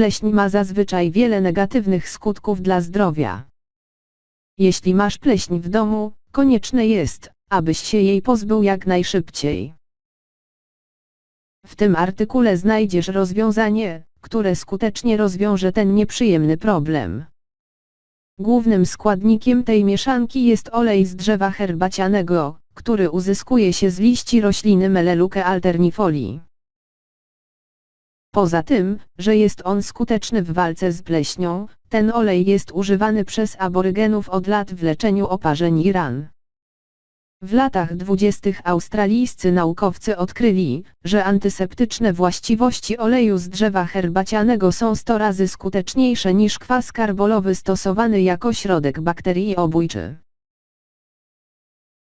Pleśń ma zazwyczaj wiele negatywnych skutków dla zdrowia. Jeśli masz pleśń w domu, konieczne jest, abyś się jej pozbył jak najszybciej. W tym artykule znajdziesz rozwiązanie, które skutecznie rozwiąże ten nieprzyjemny problem. Głównym składnikiem tej mieszanki jest olej z drzewa herbacianego, który uzyskuje się z liści rośliny Melaleuca alternifoli. Poza tym, że jest on skuteczny w walce z pleśnią, ten olej jest używany przez aborygenów od lat w leczeniu oparzeń i ran. W latach dwudziestych australijscy naukowcy odkryli, że antyseptyczne właściwości oleju z drzewa herbacianego są 100 razy skuteczniejsze niż kwas karbolowy stosowany jako środek bakteriobójczy.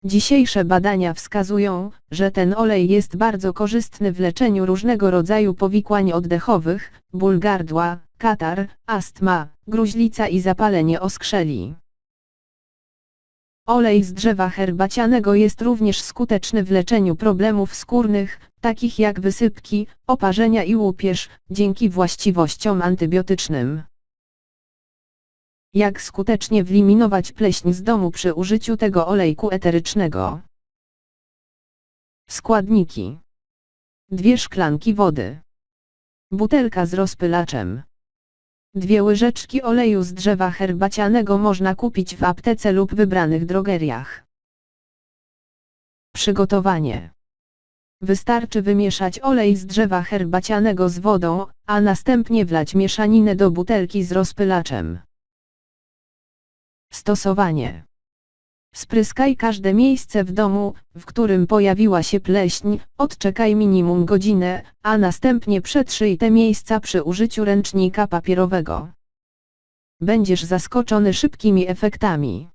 Dzisiejsze badania wskazują, że ten olej jest bardzo korzystny w leczeniu różnego rodzaju powikłań oddechowych, ból gardła, katar, astma, gruźlica i zapalenie oskrzeli. Olej z drzewa herbacianego jest również skuteczny w leczeniu problemów skórnych, takich jak wysypki, oparzenia i łupież, dzięki właściwościom antybiotycznym. Jak skutecznie wyeliminować pleśń z domu przy użyciu tego olejku eterycznego? Składniki. Dwie szklanki wody. Butelka z rozpylaczem. Dwie łyżeczki oleju z drzewa herbacianego można kupić w aptece lub wybranych drogeriach. Przygotowanie. Wystarczy wymieszać olej z drzewa herbacianego z wodą, a następnie wlać mieszaninę do butelki z rozpylaczem. Stosowanie. Spryskaj każde miejsce w domu, w którym pojawiła się pleśń, odczekaj minimum godzinę, a następnie przetrzyj te miejsca przy użyciu ręcznika papierowego. Będziesz zaskoczony szybkimi efektami.